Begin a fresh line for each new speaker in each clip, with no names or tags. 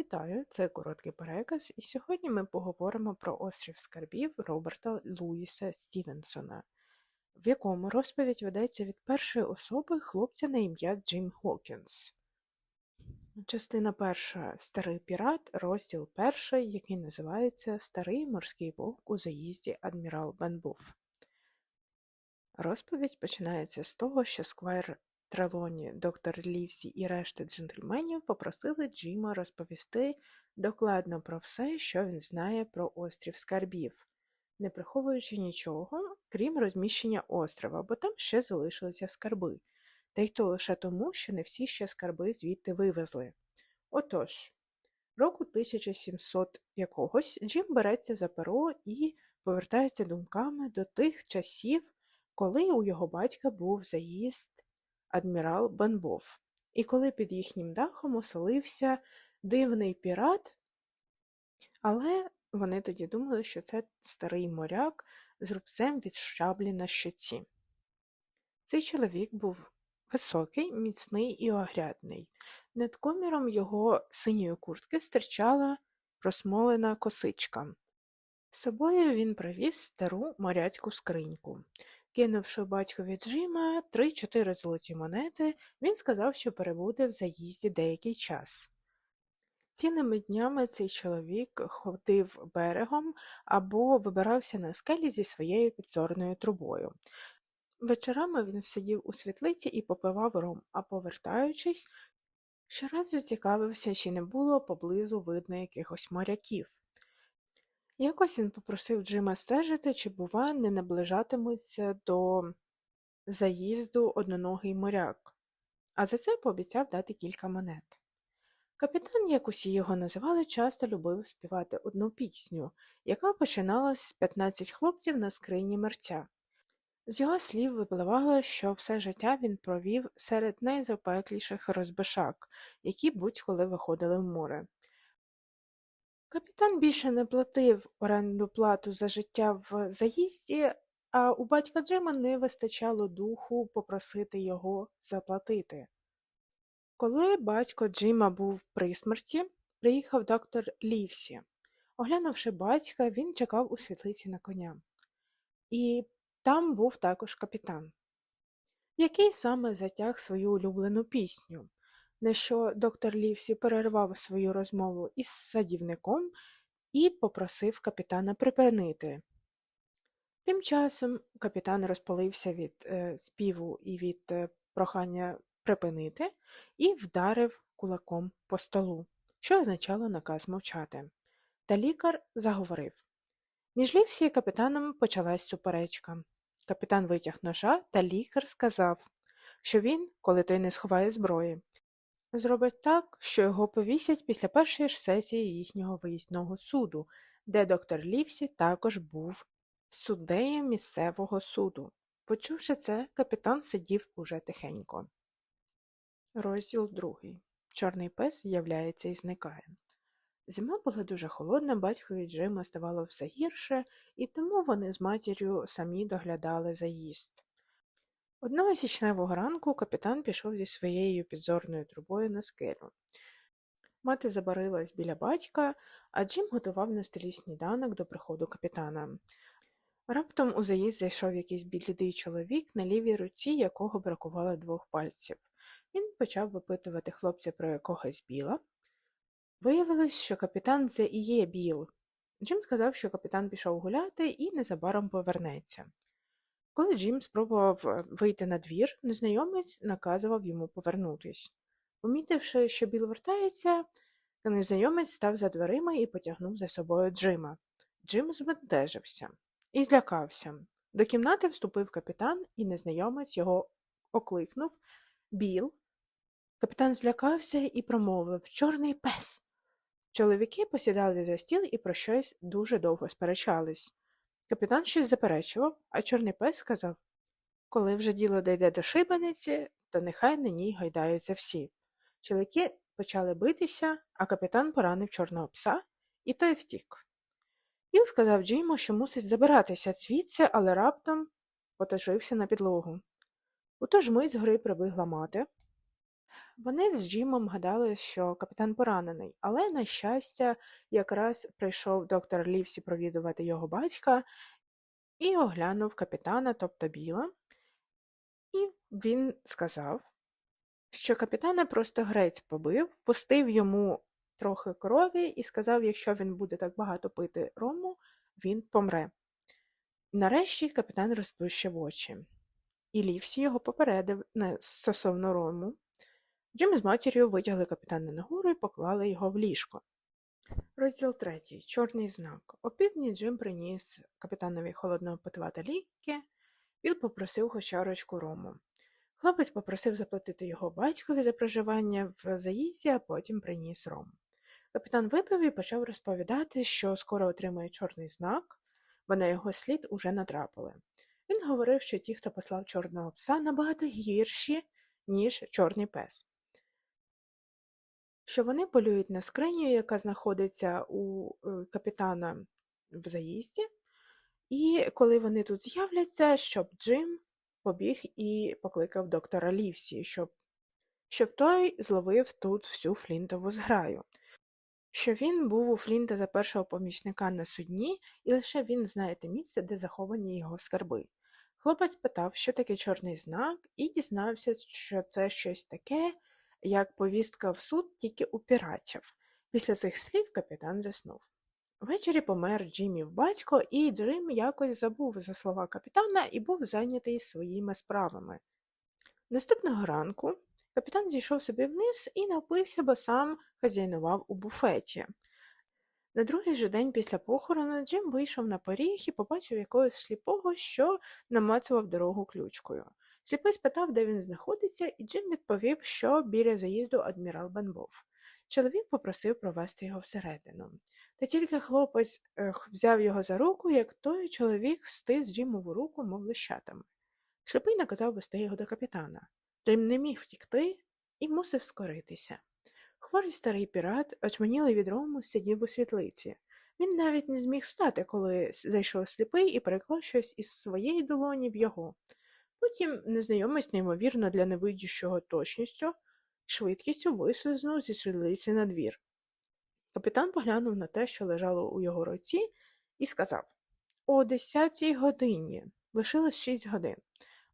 Вітаю, це короткий переказ, і сьогодні ми поговоримо про острів скарбів Роберта Луїса Стівенсона, в якому розповідь ведеться від першої особи хлопця на ім'я Джим Хокінс. Частина перша Старий пірат, розділ перший, який називається Старий морський вовк у заїзді Адмірал Бенбуф. Розповідь починається з того, що сквайр Трелоні, доктор Лівсі і решта джентльменів попросили Джима розповісти докладно про все, що він знає про острів скарбів, не приховуючи нічого, крім розміщення острова, бо там ще залишилися скарби, та й то лише тому, що не всі ще скарби звідти вивезли. Отож, року 1700 якогось Джим береться за перо і повертається думками до тих часів, коли у його батька був заїзд адмірал Бенбов. І коли під їхнім дахом оселився дивний пірат, але вони тоді думали, що це старий моряк з рубцем від шаблі на щоці. Цей чоловік був високий, міцний і огрядний. Над коміром його синьої куртки стирчала просмолена косичка. З собою він привіз стару моряцьку скриньку. Кинувши батькові Джима три-чотири золоті монети, він сказав, що перебуде в заїзді деякий час. Цілими днями цей чоловік ходив берегом або вибирався на скелі зі своєю підзорною трубою. Вечорами він сидів у світлиці і попивав ром, а повертаючись, щоразу цікавився, чи не було поблизу видно якихось моряків. Якось він попросив Джима стежити, чи, бува, не наближатиметься до заїзду одноногий моряк, а за це пообіцяв дати кілька монет. Капітан, як усі його називали, часто любив співати одну пісню, яка починалась з 15 хлопців на скрині мерця. З його слів випливало, що все життя він провів серед найзапекліших розбишак, які будь-коли виходили в море. Капітан більше не платив орендну плату за життя в заїзді, а у батька Джима не вистачало духу попросити його заплатити. Коли батько Джима був при смерті, приїхав доктор Лівсі. Оглянувши батька, він чекав у світлиці на коня. І там був також капітан, який саме затяг свою улюблену пісню на що доктор Лівсі перервав свою розмову із садівником і попросив капітана припинити. Тим часом капітан розпалився від е, співу і від е, прохання припинити і вдарив кулаком по столу, що означало наказ мовчати. Та лікар заговорив. Між Лівсі і капітаном почалась суперечка. Капітан витяг ножа, та лікар сказав, що він, коли той не сховає зброї, Зробить так, що його повісять після першої ж сесії їхнього виїзного суду, де доктор Лівсі також був суддеєм місцевого суду. Почувши це, капітан сидів уже тихенько. Розділ другий. Чорний пес з'являється і зникає. Зима була дуже холодна, батькові Джима ставало все гірше, і тому вони з матір'ю самі доглядали заїзд. Одного січневого ранку капітан пішов зі своєю підзорною трубою на скелю. Мати забарилась біля батька, а Джим готував на столі сніданок до приходу капітана. Раптом у заїзд зайшов якийсь блідий чоловік, на лівій руці якого бракувало двох пальців. Він почав випитувати хлопця про якогось біла. Виявилось, що капітан це і є біл. Джим сказав, що капітан пішов гуляти і незабаром повернеться. Коли Джим спробував е, вийти на двір, незнайомець наказував йому повернутись. Помітивши, що Біл вертається, незнайомець став за дверима і потягнув за собою Джима. Джим збентежився і злякався. До кімнати вступив капітан, і незнайомець його окликнув Біл. Капітан злякався і промовив Чорний пес. Чоловіки посідали за стіл і про щось дуже довго сперечались. Капітан щось заперечував, а Чорний пес сказав Коли вже діло дійде до шибениці, то нехай на ній гайдаються всі. Чоловіки почали битися, а капітан поранив чорного пса, і той втік. Біл сказав Джиму, що мусить забиратися звідси, але раптом поточився на підлогу. У ту ж мить згори прибігла мати. Вони з Джимом гадали, що капітан поранений, але, на щастя, якраз прийшов доктор Лівсі провідувати його батька і оглянув капітана, тобто Біла, і він сказав, що капітана просто грець побив, пустив йому трохи крові і сказав, якщо він буде так багато пити рому, він помре. Нарешті капітан розплющив очі, і Лівсі його попередив стосовно рому. Джим з матір'ю витягли капітана нагору і поклали його в ліжко. Розділ третій. Чорний знак. Опівдні Джим приніс капітанові холодного питва та ліки. Він попросив хоч чарочку рому. Хлопець попросив заплатити його батькові за проживання в заїзді, а потім приніс ром. Капітан випив і почав розповідати, що скоро отримає чорний знак, бо на його слід уже натрапили. Він говорив, що ті, хто послав чорного пса, набагато гірші, ніж чорний пес що вони полюють на скриню, яка знаходиться у е, капітана в заїзді, і коли вони тут з'являться, щоб Джим побіг і покликав доктора Лівсі, щоб щоб той зловив тут всю флінтову зграю, що він був у Флінта за першого помічника на судні, і лише він знає те місце, де заховані його скарби. Хлопець питав, що таке чорний знак, і дізнався, що це щось таке, як повістка в суд тільки у піратів. Після цих слів капітан заснув. Ввечері помер Джимів батько, і Джим якось забув за слова капітана і був зайнятий своїми справами. Наступного ранку капітан зійшов собі вниз і напився, бо сам хазяйнував у буфеті. На другий же день після похорону Джим вийшов на поріг і побачив якогось сліпого, що намацував дорогу ключкою. Сліпий спитав, де він знаходиться, і Джим відповів, що біля заїзду адмірал Бенбов. Чоловік попросив провести його всередину. Та тільки хлопець ех, взяв його за руку, як той чоловік стис Джимову руку, мов лищатами. Сліпий наказав вести його до капітана. Джим не міг втікти і мусив скоритися. Хворий старий пірат, очманілий від рому, сидів у світлиці. Він навіть не зміг встати, коли зайшов сліпий і переклав щось із своєї долоні в його. Потім незнайомець, неймовірно для невидющого точністю, швидкістю вислизнув зі світлиці на двір. Капітан поглянув на те, що лежало у його руці, і сказав О десятій годині. Лишилось шість годин.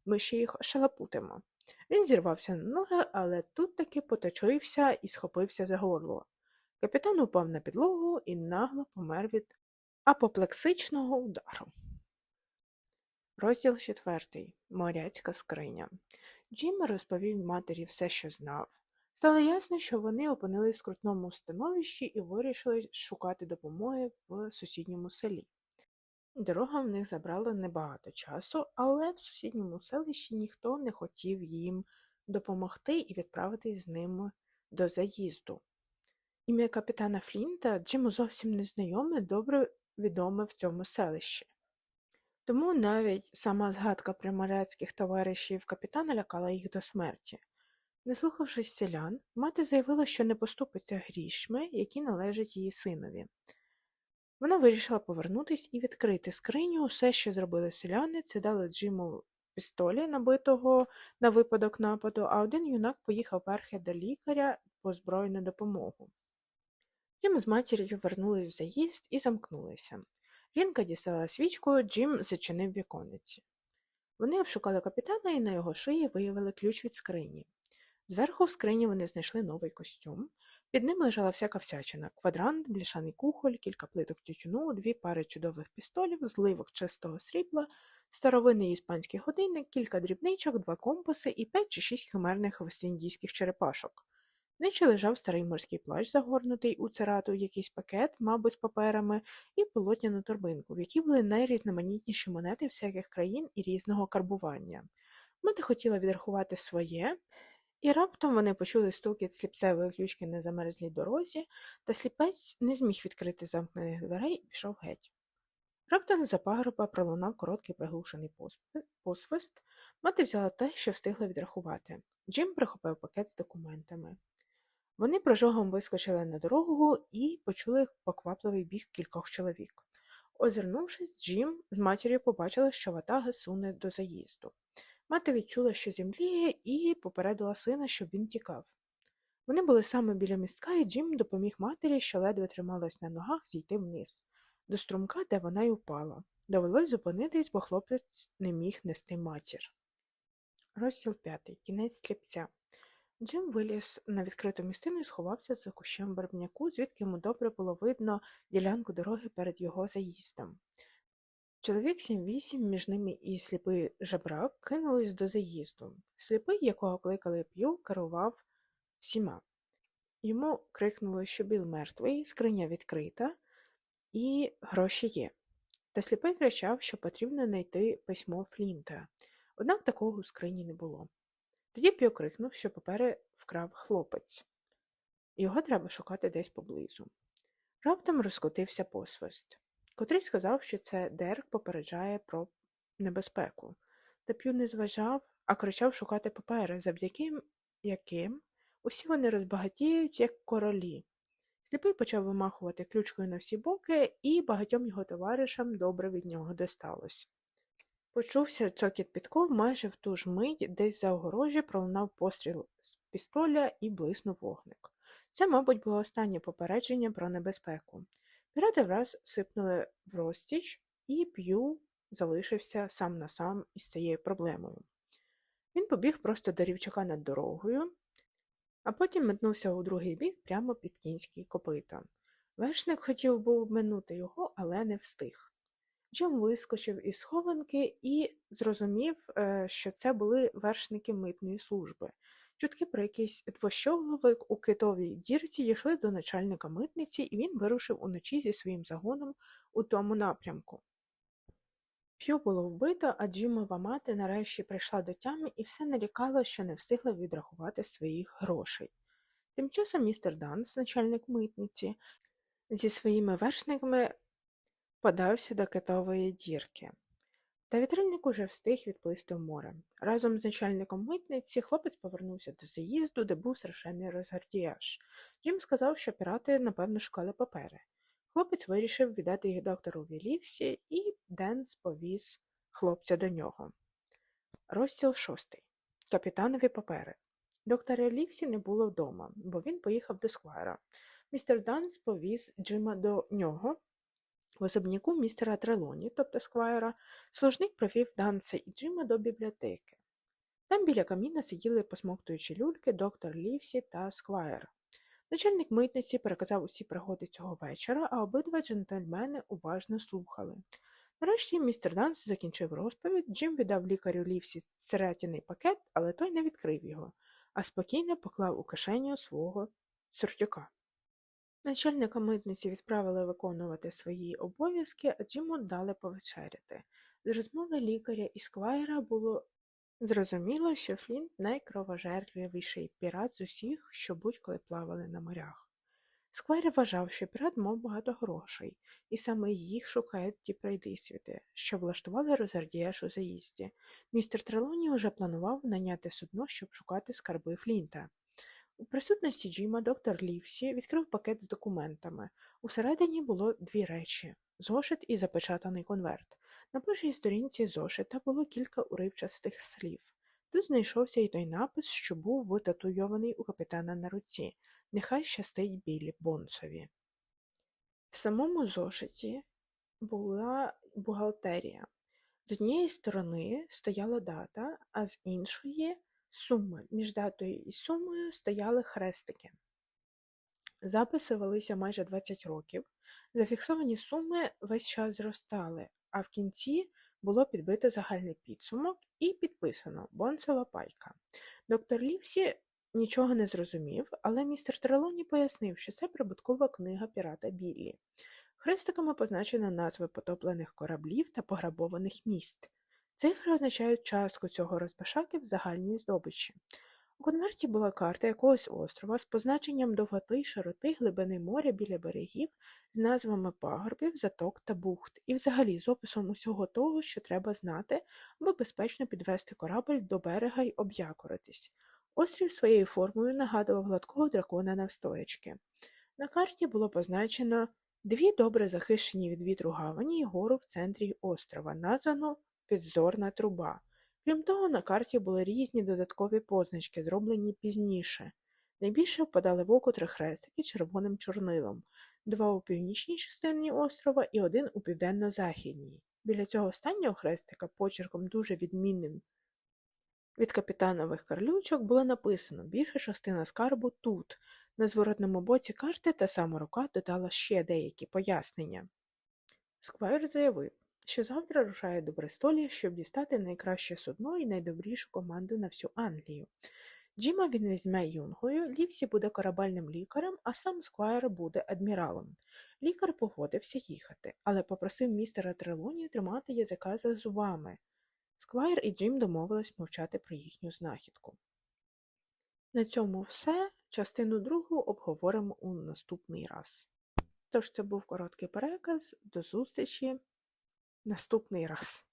Ми ще їх шалапутимо. Він зірвався на ноги, але тут таки поточився і схопився за горло. Капітан упав на підлогу і нагло помер від апоплексичного удару. Розділ четвертий. Моряцька скриня. Джим розповів матері все, що знав. Стало ясно, що вони опинились в скрутному становищі і вирішили шукати допомоги в сусідньому селі. Дорога в них забрала небагато часу, але в сусідньому селищі ніхто не хотів їм допомогти і відправитись з ними до заїзду. Ім'я капітана Флінта Джиму зовсім незнайоме, добре відоме в цьому селищі. Тому навіть сама згадка примаряцьких товаришів капітана лякала їх до смерті. Не слухавшись селян, мати заявила, що не поступиться грішми, які належать її синові. Вона вирішила повернутись і відкрити скриню. Усе, що зробили селяни, це дали Джиму пістолі, набитого на випадок нападу, а один юнак поїхав верхи до лікаря по збройну допомогу. Джим з матір'ю вернулись в заїзд і замкнулися. Жінка дістала свічку, Джим зачинив віконниці. Вони обшукали капітана і на його шиї виявили ключ від скрині. Зверху в скрині вони знайшли новий костюм. Під ним лежала всяка всячина квадрант, бляшаний кухоль, кілька плиток тютюну, дві пари чудових пістолів, зливок чистого срібла, старовинний іспанський годинник, кілька дрібничок, два компаси і п'ять чи шість химерних вестіндійських черепашок. Нижче лежав старий морський плащ, загорнутий у церату якийсь пакет, мабуть, з паперами, і полотняну торбинку, в якій були найрізноманітніші монети всяких країн і різного карбування. Мати хотіла відрахувати своє, і раптом вони почули стукіт сліпцевої ключки на замерзлій дорозі, та сліпець не зміг відкрити замкнених дверей і пішов геть. Раптом за пагорба пролунав короткий приглушений посвист. Мати взяла те, що встигла відрахувати. Джим прихопив пакет з документами. Вони прожогом вискочили на дорогу і почули поквапливий біг кількох чоловік. Озирнувшись, Джим з матір'ю побачили, що ватага суне до заїзду. Мати відчула, що земліє, і попередила сина, щоб він тікав. Вони були саме біля містка, і Джим допоміг матері, що ледве трималась на ногах, зійти вниз, до струмка, де вона й упала. Довелось зупинитись, бо хлопець не міг нести матір. Розділ п'ятий. Кінець сліпця. Джим виліз на відкриту місцину і сховався за кущем барбняку, звідки йому добре було видно ділянку дороги перед його заїздом. Чоловік сім-вісім, між ними і сліпий жебрак кинулись до заїзду. Сліпий, якого кликали п'ю, керував всіма. Йому крикнули, що Біл мертвий, скриня відкрита і гроші є. Та сліпий кричав, що потрібно знайти письмо Флінта. Однак такого у скрині не було. Тоді П'ю крикнув, що папери вкрав хлопець. Його треба шукати десь поблизу. Раптом розкотився посвист. Котрий сказав, що це Дерк попереджає про небезпеку. Та П'ю не зважав, а кричав шукати папери, завдяки яким усі вони розбагатіють, як королі. Сліпий почав вимахувати ключкою на всі боки, і багатьом його товаришам добре від нього досталось. Почувся цокіт підков майже в ту ж мить, десь за огорожі пролунав постріл з пістоля і блиснув вогник. Це, мабуть, було останнє попередження про небезпеку. Пірати враз сипнули в розтіч, і П'ю залишився сам на сам із цією проблемою. Він побіг просто до рівчака над дорогою, а потім метнувся у другий бік прямо під кінські копита. Вершник хотів був обминути його, але не встиг. Джим вискочив із схованки і зрозумів, е, що це були вершники митної служби. Чутки про якийсь двощогловик у китовій дірці дійшли до начальника митниці, і він вирушив уночі зі своїм загоном у тому напрямку. П'ю було вбито, а Джимова мати нарешті прийшла до тями і все нарікала, що не встигла відрахувати своїх грошей. Тим часом містер Данс, начальник митниці, зі своїми вершниками подався до китової дірки. Та вітрильник уже встиг відплисти в море. Разом з начальником митниці хлопець повернувся до заїзду, де був страшенний розгардіяж. Джим сказав, що пірати, напевно, шукали папери. Хлопець вирішив віддати їх доктору Вілівсі, і Денс повіз хлопця до нього. Розділ шостий. Капітанові папери. Доктора Лівсі не було вдома, бо він поїхав до сквайра. Містер Данс повіз Джима до нього, в особняку містера Трелоні, тобто сквайра, служник провів Данса і Джима до бібліотеки. Там біля каміна сиділи, посмоктуючи люльки, доктор Лівсі та сквайр. Начальник митниці переказав усі пригоди цього вечора, а обидва джентльмени уважно слухали. Нарешті містер Данс закінчив розповідь, Джим віддав лікарю Лівсі сиретяний пакет, але той не відкрив його, а спокійно поклав у кишеню свого сюртюка. Начальника митниці відправили виконувати свої обов'язки, а Джиму дали повечеряти. З розмови лікаря і сквайра було зрозуміло, що Флінт найкровожерливіший пірат з усіх, що будь-коли плавали на морях. Сквайр вважав, що пірат мав багато грошей, і саме їх шукають ті пройдисвіти, що влаштували розгардіяш у заїзді. Містер Трелоні уже планував наняти судно, щоб шукати скарби Флінта. У присутності Джима доктор Лівсі відкрив пакет з документами. Усередині було дві речі зошит і запечатаний конверт. На першій сторінці зошита було кілька уривчастих слів. Тут знайшовся і той напис, що був витатуйований у капітана на руці Нехай щастить білі Бонсові. В самому зошиті була бухгалтерія. З однієї сторони стояла дата, а з іншої суми. Між датою і сумою стояли хрестики. Записи велися майже 20 років. Зафіксовані суми весь час зростали, а в кінці було підбито загальний підсумок і підписано Бонсова пайка. Доктор Лівсі нічого не зрозумів, але містер Трелоні пояснив, що це прибуткова книга пірата Біллі. Хрестиками позначено назви потоплених кораблів та пограбованих міст. Цифри означають частку цього розбашаки в загальній здобичі. У конверті була карта якогось острова з позначенням довготи широти глибини моря біля берегів, з назвами пагорбів, заток та бухт, і взагалі з описом усього того, що треба знати, аби безпечно підвести корабль до берега й об'якоритись. Острів своєю формою нагадував гладкого дракона навстоячки. На карті було позначено дві добре захищені від вітру гавані й гору в центрі острова, названу підзорна труба. Крім того, на карті були різні додаткові позначки, зроблені пізніше. Найбільше впадали в око три хрестики червоним чорнилом, два у північній частині острова і один у південно-західній. Біля цього останнього хрестика, почерком дуже відмінним від капітанових карлючок, було написано більша частина скарбу тут. На зворотному боці карти та сама рука додала ще деякі пояснення. Сквайр заявив, що завтра рушає до Брестолі, щоб дістати найкраще судно і найдобрішу команду на всю Англію. Джима він візьме юнгою, Лівсі буде корабельним лікарем, а сам Сквайр буде адміралом. Лікар погодився їхати, але попросив містера Трелоні тримати язика за зубами. Сквайр і Джим домовились мовчати про їхню знахідку. На цьому все. Частину другу обговоримо у наступний раз. Тож це був короткий переказ. До зустрічі наступний раз.